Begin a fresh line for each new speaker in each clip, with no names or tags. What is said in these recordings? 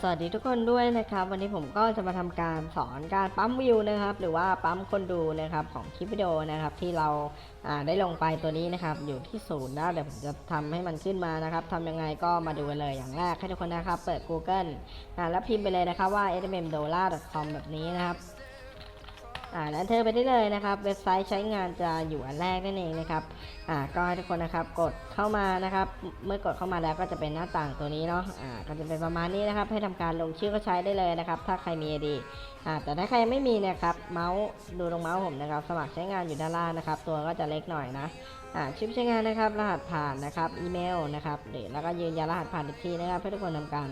สวัสดีทุกคนด้วยนะครับ วันนี้ผมก็จะมาทำการสอนการปั๊มวิวนะครับ หรือว่าปั๊มคนดูนะครับของคลิปวิดีโอนะครับ ที่เราได้ลงไปตัวนี้นะครับ อยู่ที่ศูนย์นะเดี๋ยวผมจะทำให้มันขึ้นมานะครับทำยังไงก็มาดูกันเลยอย่างแรกให้ทุกคนนะครับ เปิด Google แล้วพิมพ์ไปเลยนะครับว่า smmdollar.com แบบนี้นะครับ อ่าแล้วเธอไปได้เลยนะครับ เว็บไซต์ใช้งานจะอยู่อันแรกนั่นเองนะครับอ่าก็ให้ทุกคนนะครับกดเข้ามานะครับ เมื่อกดเข้ามาแล้วก็จะเป็นหน้าต่างตัวนี้เนาะอ่าก็จะเป็นประมาณนี้นะครับ ให้ทำการลงชื่อก็ใช้ได้เลยนะครับ ถ้าใครมีดีอ่าแต่ถ้าใครไม่มีเนะครับเมาส์ดูตรงเมาส์ผมนะครับ สมัครใช้งานอยู่ด้านล่างนะครับ ตัวก็จะเล็กหน่อยนะ ชื่อใช้งานนะครับ รหัสผ่านนะครับ อีเมลนะครับหรือแล้วก็ยืนยันรหัสผ่านอีกทีนะครับเพื่อทุกคนทำการ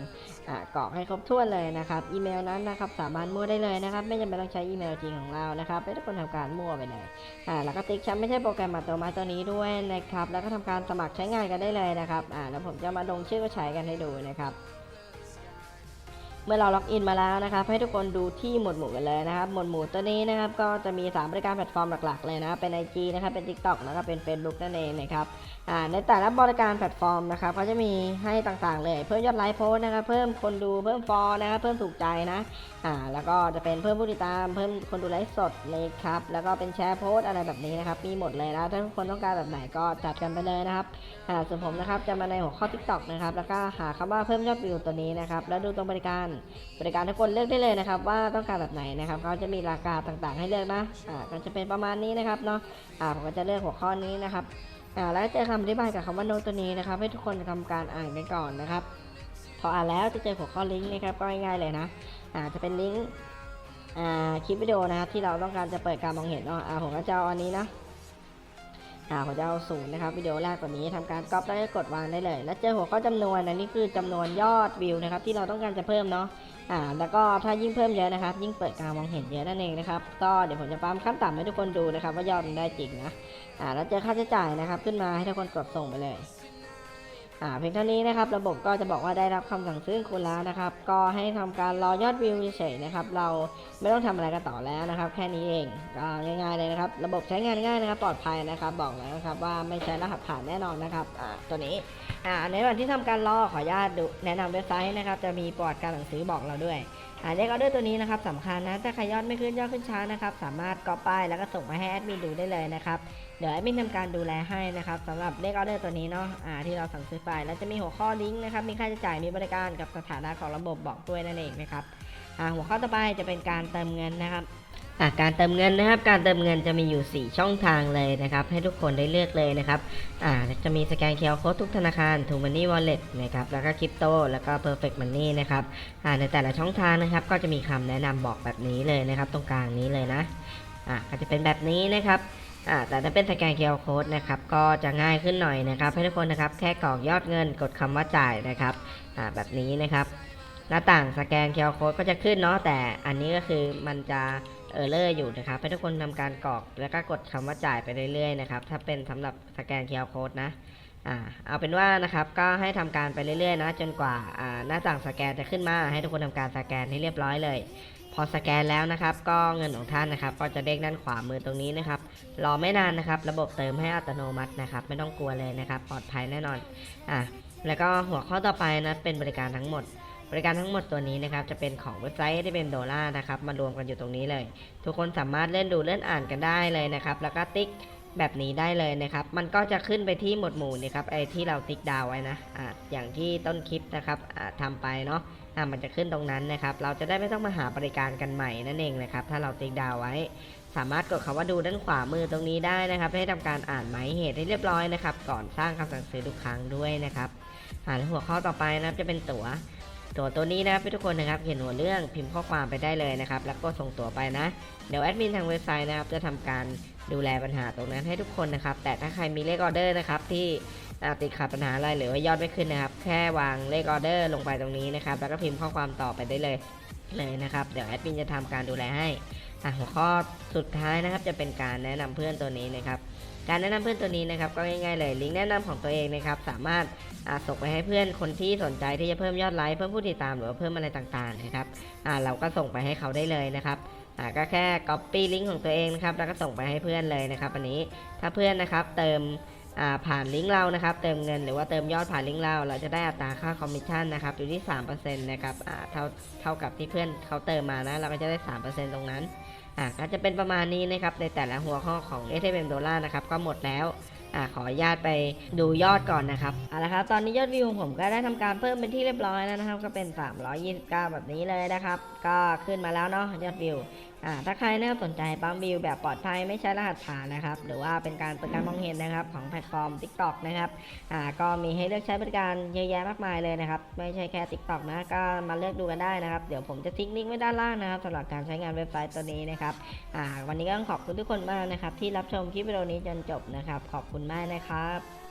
อ่ากรอกให้ครบถ้วนเลยนะครับอีเมลนั้นนะครับสามารถมั่วได้เลยนะครับ ไม่จำเป็นต้องใช้อีเมลจริงของเรานะครับให้ทุกคนทำการมั่วไปเลยอ่าแล้วก็ติ๊กฉันไม่ใช่โปรแกรมอัตโนมัติตัวนี้ด้วยนะครับแล้วก็ทำการสมัครใช้งานกันได้เลยนะครับอ่าแล้วผมจะมาลงชื่อก็ใช้กันให้ดูนะครับ เมื่อเราล็อกอินมาแล้วนะครับ ให้ทุกคนดูที่หมวดหมู่กันเลยนะครับ หมวดหมู่ตัวนี้นะครับ ก็จะมี 3 บริการแพลตฟอร์มหลักๆ เลยนะ เป็น IG นะครับ เป็น TikTok แล้วก็เป็น Facebook นั่นเองนะครับ อ่า ในแต่ละบริการแพลตฟอร์มนะครับเขาจะมีให้ต่างๆ เลย เพิ่มยอดไลค์โพสต์นะครับ เพิ่มคนดู เพิ่มฟอลนะครับ เพิ่มถูกใจนะ อ่า แล้วก็จะเป็นเพิ่มผู้ติดตาม เพิ่มคนดูไลฟ์สดเลยครับ แล้วก็เป็นแชร์โพสต์อะไรแบบนี้นะครับ มีหมดเลยนะถ้าทุกคนต้องการแบบไหนก็จัดกันไปเลยนะครับ อ่า ส่วนผมนะครับจะมาในหัวข้อ TikTok นะครับ แล้วก็หาคำว่าเพิ่มยอดวิวตัวนี้นะครับ แล้วดูตรงบริการบริการทุกคนเลือกได้เลยนะครับ ว่าต้องการแบบไหนนะครับเขาจะมีราคาต่างๆ ให้เลือกนะอ่าก็จะเป็นประมาณนี้นะครับเนาะอ่าผมก็จะเลือกหัวข้อนี้นะครับอ่าแล้วจอคำอธิบายกับคำว่าโน้ตตัวนี้นะครับ ให้ทุกคนทำการอ่านกันก่อนนะครับ พออ่านแล้วจะเจอหัวข้อลิงก์นะครับก็ง่ายๆเลยนะอ่าจะเป็นลิงก์อ่าคลิปวิดีโอนะครับที่เราต้องการจะเปิดการมองเห็นเนาะอ่าผมก็จะเอาอันนี้นะ อ่าผมจะเอาศูนย์นะครับวิดีโอแรกกว่านี้ทำการก๊อปแล้วก็กดวางได้เลย แล้วเจอหัวข้อจำนวนอันนี้คือจำนวนยอดวิวนะครับที่เราต้องการจะเพิ่มเนาะอ่าแล้วก็ถ้ายิ่งเพิ่มเยอะนะครับ ยิ่งเปิดการมองเห็นเยอะนั่นเองนะครับก็เดี๋ยวผมจะปั๊มขั้นต่ำให้ทุกคนดูนะครับว่ายอดมันได้จริงนะอ่าแล้วเจอค่าใช้จ่ายนะครับ ขึ้นมาให้ทุกคนกดส่งไปเลย อ่าเพียงเท่านี้นะครับ ระบบก็จะบอกว่าได้รับคำสั่งซื้อคุณแล้วนะครับ ก็ให้ทำการรอยอดวิวเฉยๆนะครับ เราไม่ต้องทำอะไรกันต่อแล้วนะครับ แค่นี้เองก็ง่ายๆเลยนะครับ ระบบใช้งานง่ายนะครับ ปลอดภัยนะครับ บอกแล้วนะครับว่าไม่ใช้รหัสผ่านแน่นอนนะครับอ่าตัวนี้อ่าในว่างที่ทำการรอขออนุญาตดูแนะนำเว็บไซต์นะครับ จะมีประวัติการสั่งซื้อบอกเราด้วยอ่าเลขออเดอร์ตัวนี้นะครับสำคัญนะถ้าใครยอดไม่ขึ้นยอดขึ้นช้านะครับ สามารถก๊อปป้ายแล้วก็ส่งไปให้แอดมินดูได้เลยนะครับ เดี๋ยวแอดมินทำการดูแลให้นะครับสำหรับเลขออเดอร์ตัวนี้เนาะอ่าที่เราสั่งซื้อไปแล้วจะมีหัวข้อลิงก์นะครับมีค่าใช้จ่ายมีบริการกับสถานะของระบบบอกด้วยนั่นเองนะครับอ่าหัวข้อต่อไปจะเป็นการเติมเงินนะครับาการเติมเงินนะครับ การเติมเงินจะมีอยู่ 4 ช่องทางเลยนะครับ ให้ทุกคนได้เลือกเลยนะครับอ่าจะมีสแกนเคอร์โค้ดทุกธนาคารทูมันนี่วอลเล็ตนะครับ แล้วก็คริปโต แล้วก็ Perfect Money นนี่นะครับอ่าในแต่ละช่องทางนะครับ ก็จะมีคำแนะนำบอกแบบนี้เลยนะครับ ตรงกลางนี้เลยนะอ่าก็จะเป็นแบบนี้นะครับ อ่าแต่ถ้าเป็นสแกนเคอร์โค้ดนะครับก็จะง่ายขึ้นหน่อยนะครับให้ทุกคนนะครับแค่กรอกยอดเงินกดคำว่าจ่ายนะครับอ่าแบบนี้นะครับ หน้าต่างสแกนเคอร์โค้ดก็จะขึ้นเนาะแต่อันนี้ก็คือมันจะเออร์เลอร์อยู่นะครับให้ทุกคนทำการกรอกแล้วก็กดคำว่าจ่ายไปเรื่อยๆนะครับถ้าเป็นสำหรับสแกนเคอร์โค้ดนะอ่าเอาเป็นว่านะครับก็ให้ทำการไปเรื่อยๆนะจนกว่าอ่าหน้าต่างสแกนจะขึ้นมาให้ทุกคนทำการสแกนให้เรียบร้อยเลย พอสแกนแล้วนะครับ ก็เงินของท่านนะครับ ก็จะเด้งด้านขวามือตรงนี้นะครับ รอไม่นานนะครับ ระบบเติมให้อัตโนมัตินะครับ ไม่ต้องกลัวเลยนะครับ ปลอดภัยแน่นอนอะแล้วก็หัวข้อต่อไปนะเป็นบริการทั้งหมด บริการทั้งหมดตัวนี้นะครับ จะเป็นของเว็บไซต์ที่เป็นดอลลาร์นะครับ มารวมกันอยู่ตรงนี้เลย ทุกคนสามารถเล่นดูเล่นอ่านกันได้เลยนะครับ แล้วก็ติ๊ก แบบนี้ได้เลยนะครับ มันก็จะขึ้นไปที่หมวดหมู่นี่ครับไอ้ที่เราติ๊กดาวไว้นะอ่าอย่างที่ต้นคลิปนะครับอ่าทำไปเนาะอ่ามันจะขึ้นตรงนั้นนะครับ เราจะได้ไม่ต้องมาหาบริการกันใหม่นั่นเองนะครับ ถ้าเราติ๊กดาวไว้ สามารถกดคำว่าดูด้านขวามือตรงนี้ได้นะครับ ให้ทำการอ่านหมายเหตุให้เรียบร้อยนะครับ ก่อนสร้างคำสั่งซื้อทุกครั้งด้วยนะครับอ่าแล้วหัวข้อต่อไปนะครับจะเป็นตั๋ว ตัวตัวนี้นะครับทุกคนนะครับเขียนหัวเรื่องพิมพ์ข้อความไปได้เลยนะครับ แล้วก็ส่งตัวไปนะ เดี๋ยวแอดมินทางเว็บไซต์นะครับจะทำการดูแลปัญหาตรงนั้นให้ทุกคนนะครับ แต่ถ้าใครมีเลขออเดอร์นะครับที่ติดขัดปัญหาอะไรหรือว่ายอดไม่ขึ้นนะครับ แค่วางเลขออเดอร์ลงไปตรงนี้นะครับ แล้วก็พิมพ์ข้อความต่อไปได้เลยเลยนะครับ เดี๋ยวแอดมินจะทำการดูแลให้ อะหัวข้อสุดท้ายนะครับจะเป็นการแนะนำเพื่อนตัวนี้นะครับ การแนะนำเพื่อนตัวนี้นะครับก็ง่ายๆเลยลิงก์แนะนำของตัวเองนะครับสามารถอ่าส่งไปให้เพื่อนคนที่สนใจที่จะเพิ่มยอดไลค์เพิ่มผู้ติดตามหรือว่าเพิ่มอะไรต่างๆนะครับอ่าเราก็ส่งไปให้เขาได้เลยนะครับอ่าก็แค่ copy ลิงก์ของตัวเองนะครับแล้วก็ส่งไปให้เพื่อนเลยนะครับ อันนี้ถ้าเพื่อนนะครับเติมอ่าผ่านลิงก์เรานะครับ เติมเงินหรือว่าเติมยอดผ่านลิงก์เรา เราจะได้อัตราค่าคอมมิชชั่นนะครับอยู่ที่3%นะครับอ่าเท่าเท่ากับที่เพื่อนเขาเติมมานะเราก็จะได้ 3%ตรงนั้น อะก็จะเป็นประมาณนี้นะครับในแต่ละหัวข้อของ s อ m ดอลลาร์นะครับก็หมดแล้วอะขออนุญาตไปดูยอดก่อนนะครับเอาละครับตอนนี้ยอดวิวผมก็ได้ทำการเพิ่มเป็นที่เรียบร้อยแล้วนะครับ ก็เป็น 329 แบบนี้เลยนะครับ ก็ขึ้นมาแล้วเนาะยอดวิว ถ้าใครนะครับสนใจปั๊มวิวแบบปลอดภัยไม่ใช้รหัสผ่านนะครับ หรือว่าเป็นการเปิดการมองเห็นนะครับของแพลตฟอร์ม TikTok นะครับอ่าก็มีให้เลือกใช้บริการเยอะแยะมากมายเลยนะครับ ไม่ใช่แค่ TikTok นะก็มาเลือกดูกันได้นะครับ เดี๋ยวผมจะทิ้งลิงก์ไว้ด้านล่างนะครับสำหรับการใช้งานเว็บไซต์ตัวนี้นะครับอ่าวันนี้ก็ต้องขอบคุณทุกคนมากนะครับที่รับชมคลิปวิดีโอนี้จนจบนะครับ ขอบคุณมากนะครับ